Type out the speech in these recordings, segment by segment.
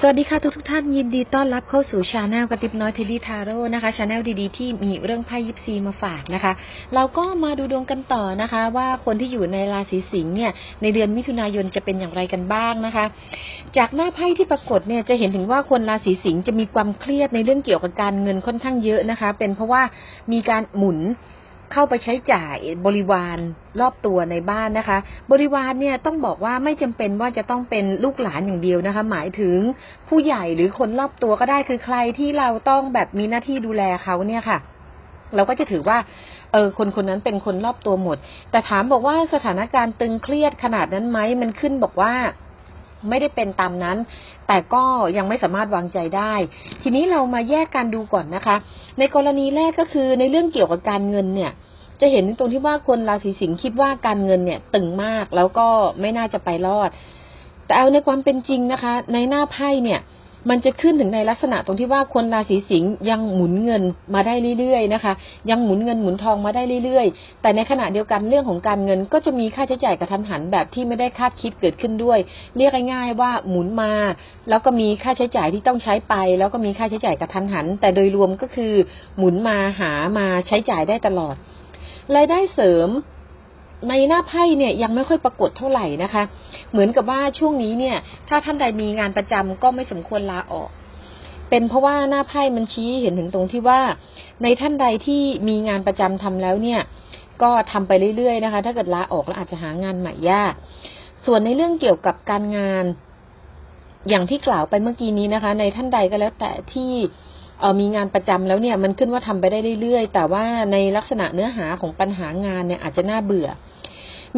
สวัสดีค่ะทุกทุกท่านยินดีต้อนรับเข้าสู่ชาแนลกระติบน้อยเทลลี่ทาโร่นะคะชาแนลดีๆที่มีเรื่องไพ่ยิปซีมาฝากนะคะ เราก็มาดูดวงกันต่อนะคะ ว่าคนที่อยู่ในราศีสิงห์เนี่ยในเดือนมิถุนายนจะเป็นอย่างไรกันบ้างนะคะ จากหน้าไพ่ที่ปรากฏเนี่ยจะเห็นถึงว่าคนราศีสิงห์จะมีความเครียดในเรื่องเกี่ยวกับการเงินค่อนข้างเยอะนะคะ เป็นเพราะว่ามีการหมุน เข้าไปใช้จ่ายบริวารรอบตัวในบ้านนะคะ บริวารเนี่ยต้องบอกว่าไม่จำเป็นว่าจะต้องเป็นลูกหลานอย่างเดียวนะคะ หมายถึงผู้ใหญ่หรือคนรอบตัวก็ได้คือใครที่เราต้องแบบมีหน้าที่ดูแลเขาเนี่ยค่ะเราก็จะถือว่า เออ คนคนนั้นเป็นคนรอบตัวหมด แต่ถามบอกว่าสถานการณ์ตึงเครียดขนาดนั้นไหม มันขึ้นบอกว่า ไม่ได้เป็นตามนั้น แต่ก็ยังไม่สามารถวางใจได้ ทีนี้เรามาแยกการดูก่อนนะคะ ในกรณีแรกก็คือในเรื่องเกี่ยวกับการเงินเนี่ย จะเห็นตรงที่ว่าคนราศีสิงห์คิดว่าการเงินเนี่ยตึงมากแล้วก็ไม่น่าจะไปรอด แต่เอาในความเป็นจริงนะคะ ในหน้าไพ่เนี่ย มันจะขึ้นถึงในลักษณะตรงที่ว่าคนราศีสิงห์ยังหมุนเงินมาได้เรื่อยๆนะคะ ยังหมุนเงินหมุนทองมาได้เรื่อยๆ แต่ในขณะเดียวกันเรื่องของการเงินก็จะมีค่าใช้จ่ายกระทันหันแบบที่ไม่ได้คาดคิดเกิดขึ้นด้วย เรียกง่ายๆว่าหมุนมา แล้วก็มีค่าใช้จ่ายที่ต้องใช้ไป แล้วก็มีค่าใช้จ่ายกระทันหัน แต่โดยรวมก็คือ หมุนมาหามาใช้จ่ายได้ตลอดรายได้เสริม ในหน้าไพ่เนี่ยยังไม่ค่อยปรากฏเท่าไหร่นะคะ เหมือนกับว่าช่วงนี้เนี่ย ถ้าท่านใดมีงานประจำก็ไม่สมควรลาออก เป็นเพราะว่าหน้าไพ่มันชี้เห็นถึงตรงที่ว่า ในท่านใดที่มีงานประจำทำแล้วเนี่ย ก็ทำไปเรื่อยๆนะคะ ถ้าเกิดลาออกแล้วอาจจะหางานใหม่ยาก ส่วนในเรื่องเกี่ยวกับการงานอย่างที่กล่าวไปเมื่อกี้นี้นะคะ ในท่านใดก็แล้วแต่ที่ มีงานประจำแล้วเนี่ยมันขึ้นว่าทำไปได้เรื่อยๆ แต่ว่าในลักษณะเนื้อหาของปัญหางานเนี่ยอาจจะน่าเบื่อ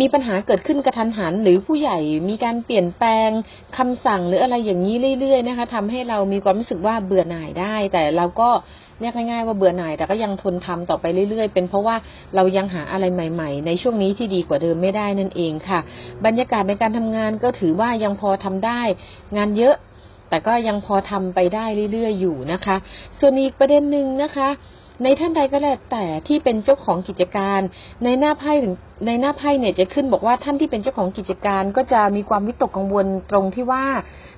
มีปัญหาเกิดขึ้นกระทันหัน หรือผู้ใหญ่มีการเปลี่ยนแปลงคำสั่งหรืออะไรอย่างนี้เรื่อยๆนะคะทำให้เรามีความรู้สึกว่าเบื่อหน่ายได้ แต่เราก็เรียกง่ายๆว่าเบื่อหน่ายแต่ก็ยังทนทำต่อไปเรื่อยๆ เป็นเพราะว่าเรายังหาอะไรใหม่ ๆ ในช่วงนี้ที่ดีกว่าเดิมไม่ได้นั่นเองค่ะ บรรยากาศในการทำงานก็ถือว่ายังพอทำได้ งานเยอะ แต่ก็ยังพอทำไปได้เรื่อยๆอยู่นะคะ ส่วนอีกประเด็นหนึ่งนะคะ ในท่านใดก็แล้วแต่ที่เป็นเจ้าของกิจการ ในหน้าไพ่ถึงในหน้าไพ่เนี่ยจะขึ้นบอกว่าท่านที่เป็นเจ้าของกิจการก็จะมีความวิตกกังวลตรงที่ว่า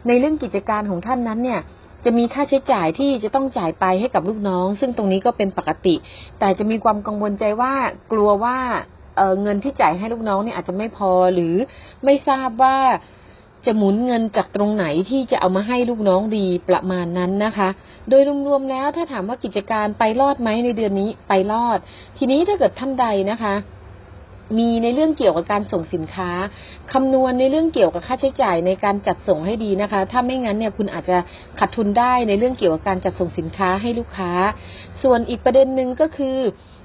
ในเรื่องกิจการของท่านนั้นเนี่ยจะมีค่าใช้จ่ายที่จะต้องจ่ายไปให้กับลูกน้อง ซึ่งตรงนี้ก็เป็นปกติ แต่จะมีความกังวลใจว่ากลัวว่าเเงินที่จ่ายให้ลูกน้องเนี่ยอาจจะไม่พอหรือไม่ทราบว่า จะหมุนเงินจากตรงไหนที่จะเอามาให้ลูกน้องดีประมาณนั้นนะคะ โดยรวมๆแล้วถ้าถามว่ากิจการไปรอดไหมในเดือนนี้ไปรอด ทีนี้ถ้าเกิดท่านใดนะคะ มีในเรื่องเกี่ยวกับการส่งสินค้า คำนวณในเรื่องเกี่ยวกับค่าใช้จ่ายในการจัดส่งให้ดีนะคะ ถ้าไม่งั้นเนี่ยคุณอาจจะขาดทุนได้ในเรื่องเกี่ยวกับการจัดส่งสินค้าให้ลูกค้า ส่วนอีกประเด็นหนึ่งก็คือ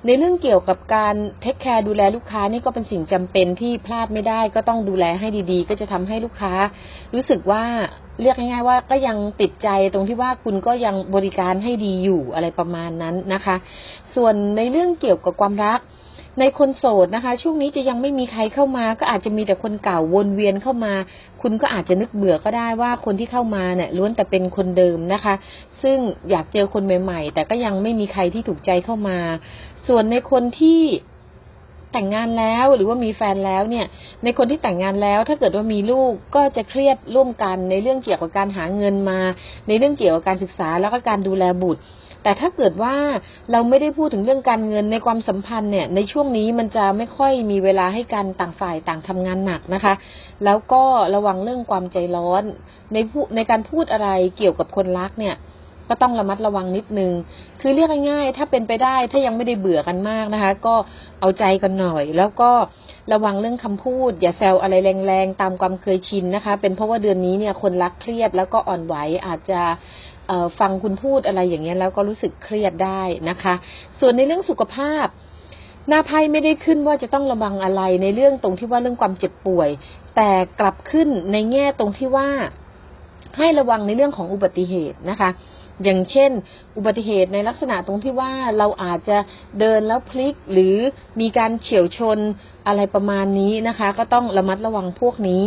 ในเรื่องเกี่ยวกับการเทคแคร์ดูแลลูกค้านี่ก็เป็นสิ่งจำเป็นที่พลาดไม่ได้ก็ต้องดูแลให้ดีๆ ก็จะทำให้ลูกค้า รู้สึกว่าเรียกง่ายๆว่าก็ยังติดใจตรงที่ว่าคุณก็ยังบริการให้ดีอยู่อะไรประมาณนั้นนะคะ ส่วนในเรื่องเกี่ยวกับความรัก ในคนโสดนะคะ ช่วงนี้จะยังไม่มีใครเข้ามา ก็อาจจะมีแต่คนเก่าวนเวียนเข้ามา คุณก็อาจจะนึกเบื่อก็ได้ว่าคนที่เข้ามาเนี่ยล้วนแต่เป็นคนเดิมนะคะ ซึ่งอยากเจอคนใหม่ ๆ แต่ก็ยังไม่มีใครที่ถูกใจเข้ามา ส่วนในคนที่แต่งงานแล้วหรือว่ามีแฟนแล้วเนี่ย ในคนที่แต่งงานแล้วถ้าเกิดว่ามีลูกก็จะเครียดร่วมกันในเรื่องเกี่ยวกับการหาเงินมา ในเรื่องเกี่ยวกับการศึกษาแล้วก็การดูแลบุตร แต่ถ้าเกิดว่าเราไม่ได้พูดถึงเรื่องการเงินในความสัมพันธ์เนี่ยในช่วงนี้มันจะไม่ค่อยมีเวลาให้กันต่างฝ่ายต่างทำงานหนักนะคะ แล้วก็ระวังเรื่องความใจร้อน ในผู้ในการพูดอะไรเกี่ยวกับคนรักเนี่ยก็ต้องระมัดระวังนิดนึง คือเรียกง่ายๆ ถ้าเป็นไปได้ ถ้ายังไม่ได้เบื่อกันมากนะคะ ก็เอาใจกันหน่อย แล้วก็ระวังเรื่องคำพูด อย่าแซวอะไรแรงๆ ตามความเคยชินนะคะ เป็นเพราะว่าเดือนนี้เนี่ยคนรักเครียดแล้วก็อ่อนไหวอาจจะ ฟังคุณพูดอะไรอย่างเงี้ยแล้วก็รู้สึกเครียดได้นะคะ ส่วนในเรื่องสุขภาพ หน้าไพ่ไม่ได้ขึ้นว่าจะต้องระวังอะไรในเรื่องตรงที่ว่าเรื่องความเจ็บป่วย แต่กลับขึ้นในแง่ตรงที่ว่าให้ระวังในเรื่องของอุบัติเหตุนะคะ อย่างเช่น อุบัติเหตุในลักษณะตรงที่ว่าเราอาจจะเดินแล้วพลิกหรือมีการเฉียวชน อะไรประมาณนี้นะคะ ก็ต้องระมัดระวังพวกนี้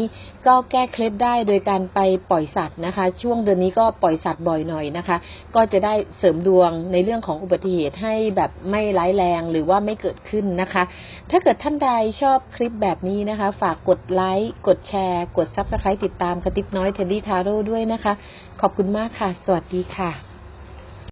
ก็แก้เคล็ดได้โดยการไปปล่อยสัตว์นะคะ ช่วงเดือนนี้ก็ปล่อยสัตว์บ่อยหน่อยนะคะ ก็จะได้เสริมดวงในเรื่องของอุบัติเหตุให้แบบไม่ร้ายแรงหรือว่าไม่เกิดขึ้นนะคะ ถ้าเกิดท่านใดชอบคลิปแบบนี้นะคะ ฝากกดไลค์กดแชร์ กด Subscribe ติดตามกระติบน้อยเทดดี้ทาโร่ด้วยนะคะ ขอบคุณมากค่ะ สวัสดีค่ะ